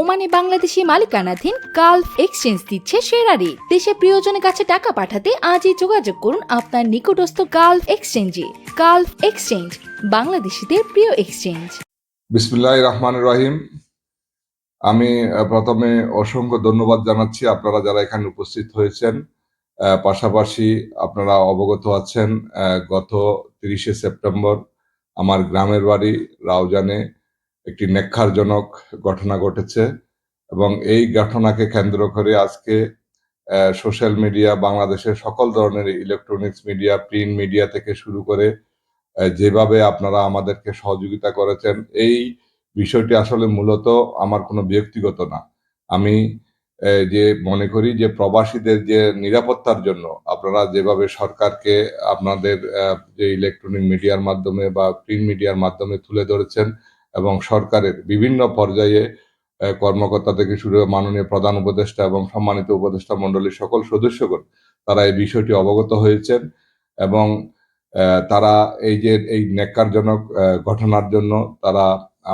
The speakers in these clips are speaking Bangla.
ওমানে বাংলাদেশি মালিকানাধীন গালফ এক্সচেঞ্জ দিচ্ছে সেরা রেট দেশে প্রিয়জনের কাছে টাকা পাঠাতে আজই যোগাযোগ করুন আপনার নিকটস্থ গালফ এক্সচেঞ্জে। গালফ এক্সচেঞ্জ, বাংলাদেশিদের প্রিয় এক্সচেঞ্জ। বিসমুল্লাহ রহমান রহিম। আমি প্রথমে অসংখ্য ধন্যবাদ জানাচ্ছি আপনারা যারা এখানে উপস্থিত হয়েছেন। পাশাপাশি আপনারা অবগত আছেন গত তিরিশে সেপ্টেম্বর আমার গ্রামের বাড়ি রাউজানে একটি নেক্ষারজনক ঘটনা ঘটেছে এবং এই ঘটনাকে কেন্দ্র করে আজকে সোশ্যাল মিডিয়া, বাংলাদেশের সকল ধরনের ইলেকট্রনিক্স মিডিয়া, প্রিন্ট মিডিয়া থেকে শুরু করে যেভাবে আপনারা আমাদেরকে সহযোগিতা করেছেন, এই বিষয়টি আসলে মূলত আমার কোনো ব্যক্তিগত না। আমি যে মনে করি যে প্রবাসীদের যে নিরাপত্তার জন্য আপনারা যেভাবে সরকারকে আপনাদের যে ইলেকট্রনিক মিডিয়ার মাধ্যমে বা প্রিন্ট মিডিয়ার মাধ্যমে তুলে ধরেছেন এবং সরকারের বিভিন্ন পর্যায়ে কর্মকর্তা থেকে শুরু মাননীয় প্রধান উপদেষ্টা এবং সম্মানিত উপদেষ্টা মণ্ডলীর সকল সদস্যগণ, তারা এই বিষয়টি অবগত হয়েছেন এবং তারা এই যে, এই ন্যাক্কারজনক ঘটনার জন্য তারা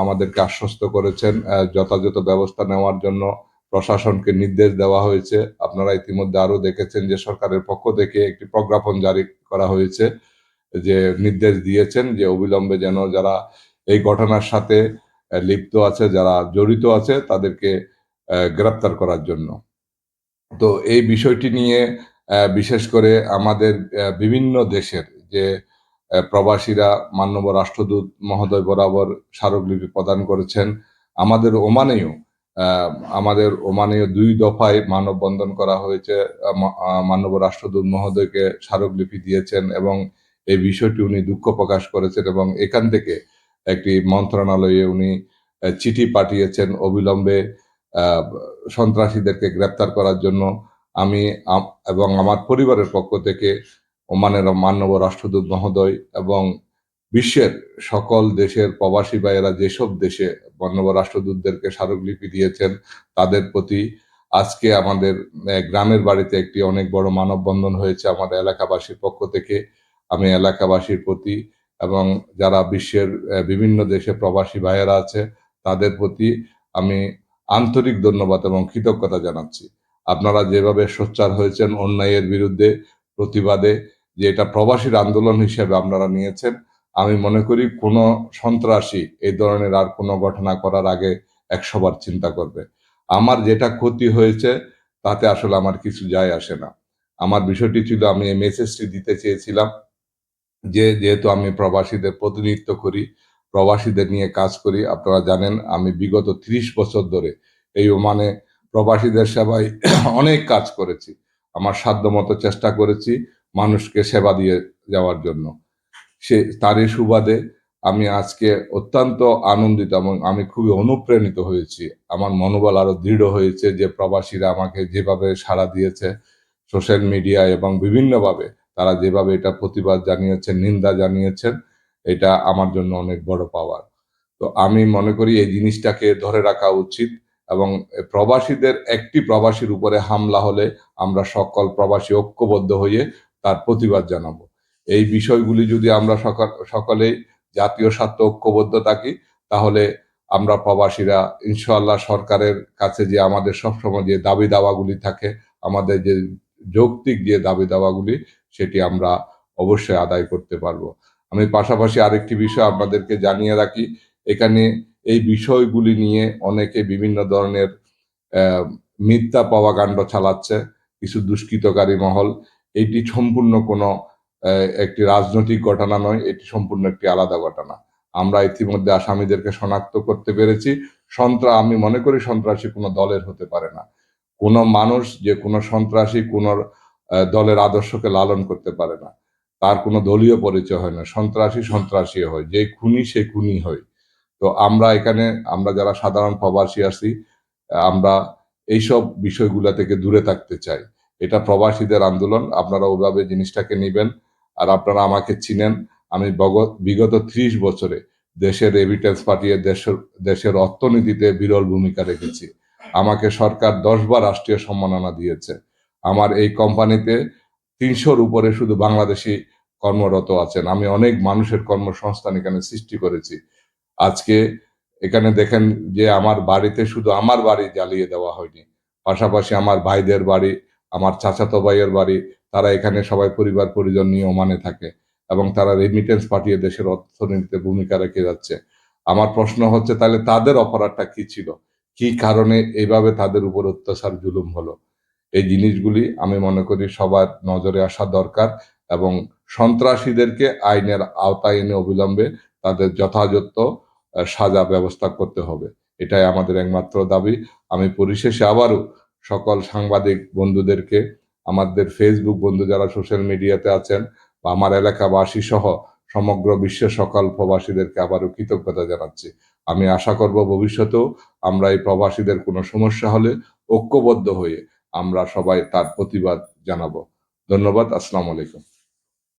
আমাদেরকে আশ্বস্ত করেছেন যথাযথ ব্যবস্থা নেওয়ার জন্য প্রশাসনকে নির্দেশ দেওয়া হয়েছে। আপনারা ইতিমধ্যে আরও দেখেছেন যে সরকারের পক্ষ থেকে একটি প্রজ্ঞাপন জারি করা হয়েছে যে নির্দেশ দিয়েছেন যে অবিলম্বে যেন যারা এই ঘটনার সাথে লিপ্ত আছে যারা জড়িত আছে তাদেরকে গ্রেপ্তার করার জন্য। তো এই বিষয়টি নিয়ে বিশেষ করে আমাদের বিভিন্ন দেশের যে প্রবাসীরা মাননীয় রাষ্ট্রদূত মহোদয় বরাবর স্মারকলিপি প্রদান করেছেন আমাদের ওমানেও আমাদের ওমানেও দুই দফায় মানববন্ধন করা হয়েছে আহ, মা- মাননীয় রাষ্ট্রদূত মহোদয়কে স্মারকলিপি দিয়েছেন এবং এই বিষয়টি উনি দুঃখ প্রকাশ করেছেন এবং এখান থেকে একটি মন্ত্রণালয়ে উনি চিঠি পাঠিয়েছেন অবিলম্বে সন্ত্রাসীদেরকে গ্রেপ্তার করার জন্য। আমি এবং আমার পরিবারের পক্ষ থেকে ওমানের মাননীয় রাষ্ট্রদূত মহোদয় এবং বিশ্বের সকল দেশের প্রবাসী ভাইয়েরা যেসব দেশে মাননীয় রাষ্ট্রদূতদেরকে স্মারকলিপি দিয়েছেন, তাদের প্রতি আজকে আমাদের গ্রামের বাড়িতে একটি অনেক বড় মানববন্ধন হয়েছে আমাদের এলাকাবাসীর পক্ষ থেকে। আমি এলাকাবাসীর প্রতি এবং যারা বিশ্বের বিভিন্ন দেশে প্রবাসী ভাইয়েরা আছে, তাদের প্রতি আমি আন্তরিক ধন্যবাদ এবং কৃতজ্ঞতা জানাচ্ছি। আপনারা যেভাবে সোচ্চার হয়েছেন অন্যায়ের বিরুদ্ধে, প্রতিবাদে, যে এটা প্রবাসীর আন্দোলন হিসেবে আপনারা নিয়েছেন, আমি মনে করি কোনো সন্ত্রাসী এই ধরনের আর কোনো ঘটনা করার আগে একশোবার চিন্তা করবে। আমার যেটা ক্ষতি হয়েছে, তাতে আসলে আমার কিছু যায় আসে না। আমার বিষয়টি ছিল আমি এই মেসেজটি দিতে চেয়েছিলাম যে যেহেতু আমি প্রবাসীদের প্রতিনিধিত্ব করি, প্রবাসীদের নিয়ে কাজ করি, আপনারা জানেন আমি বিগত ত্রিশ বছর ধরে এই ওমানে প্রবাসীদের সেবায় অনেক কাজ করেছি। আমার সাধ্যমতো চেষ্টা করেছি মানুষকে সেবা দিয়ে যাওয়ার জন্য। সে তারই সুবাদে আমি আজকে অত্যন্ত আনন্দিত এবং আমি খুবই অনুপ্রাণিত হয়েছি। আমার মনোবল আরও দৃঢ় হয়েছে যে প্রবাসীরা আমাকে যেভাবে সাড়া দিয়েছে, সোশ্যাল মিডিয়া এবং বিভিন্নভাবে তারা যেভাবে এটা প্রতিবাদ জানিয়েছেন, নিন্দা জানিয়েছেন, এটা আমার জন্য অনেক বড় পাওয়ার। তো আমি মনে করি এই জিনিসটাকে ধরে রাখা উচিত এবং প্রবাসীদের, একটি প্রবাসীর উপরে হামলা হলে আমরা সকল প্রবাসী ঐক্যবদ্ধ হয়ে তার প্রতিবাদ জানাব। এই বিষয়গুলি যদি আমরা সকাল, সকলেই জাতীয় স্বার্থ ঐক্যবদ্ধ থাকি, তাহলে আমরা প্রবাসীরা ইনশাআল্লাহ সরকারের কাছে যে আমাদের সবসময় যে দাবি দাওয়াগুলি থাকে, আমাদের যে যৌক্তিক যে দাবি দাওয়াগুলি সেটি আমরা অবশ্যই আদায় করতে পারব। আমি পাশাপাশি আরেকটি বিষয় আপনাদেরকে জানিয়ে রাখি, এখানে এই বিষয়গুলি নিয়ে অনেকে বিভিন্ন ধরনের মিথ্যা পাওয়াকাণ্ড চালাচ্ছে, কিছু দুষ্কৃতকারী মহল। এটি সম্পূর্ণ কোনো একটি রাজনৈতিক ঘটনা নয়, এটি সম্পূর্ণ একটি আলাদা ঘটনা। আমরা ইতিমধ্যে আসামিদেরকে শনাক্ত করতে পেরেছি। সন্ত্রাস আমি মনে করি সন্ত্রাসী কোনো দলের হতে পারে না। কোনো মানুষ যে কোনো সন্ত্রাসী, কোনো দলের আদর্শকে লালন করতে পারে না। তার কোনো দলীয় পরিচয় হয় না। সন্ত্রাসী সন্ত্রাসী হয়। যে খুনি, সে খুনি হয়। তো আমরা এখানে, আমরা যারা সাধারণ প্রবাসী আছি, আমরা এইসব বিষয়গুলা থেকে দূরে থাকতে চাই। এটা প্রবাসীদের আন্দোলন। আপনারা ওইভাবে জিনিসটাকে নেবেন। আর আপনারা আমাকে চিনেন। আমি বগ- বিগত ত্রিশ বছরে দেশের রেমিটেন্স পাঠিয়ে দেশের দেশের অর্থনীতিতে বিরল ভূমিকা রেখেছি। আমাকে সরকার দশবার রাষ্ট্রীয় সম্মাননা দিয়েছে। আমার এই কোম্পানিতে তিনশোর উপরে শুধু বাংলাদেশি কর্মরত আছেন। আমি অনেক মানুষের কর্মসংস্থান এখানে সৃষ্টি করেছি। আজকে এখানে দেখেন যে আমার বাড়িতে শুধু আমার বাড়ি জ্বালিয়ে দেওয়া হয়নি। পাশাপাশি আমার ভাইদের বাড়ি, আমার চাচাতো ভাইয়ের বাড়ি, তারা এখানে সবাই পরিবার পরিজন নিয়ে ওমানে থাকে এবং তারা রেমিটেন্স পাঠিয়ে দেশের অর্থনীতিতে ভূমিকা রেখে যাচ্ছে। আমার প্রশ্ন হচ্ছে, তাহলে তাদের অপরাধটা কি ছিল? কি কারণে এইভাবে তাদের উপর অত্যাচার জুলুম হলো? এই জিনিসগুলি আমি মনে করি সবার নজরে আসা দরকার এবং সন্ত্রাসীদেরকে আইনের আওতায় এনে অবিলম্বে তাদের যথাযথ সাজা ব্যবস্থা করতে হবে। এটাই আমাদের একমাত্র দাবি। আমি পরিশেষে আবারও সকল সাংবাদিক বন্ধুদেরকে, আমাদের ফেসবুক বন্ধু যারা সোশ্যাল মিডিয়াতে আছেন বা আমার এলাকাবাসী সহ সমগ্র বিশ্বের সকল প্রবাসীদেরকে আবারও কৃতজ্ঞতা জানাচ্ছি। আমি আশা করব ভবিষ্যতেও আমরা এই প্রবাসীদের কোনো সমস্যা হলে ঐক্যবদ্ধ হয়ে আমরা সবাই তার প্রতিবাদ জানাব। ধন্যবাদ আসসালাম আলাইকুম।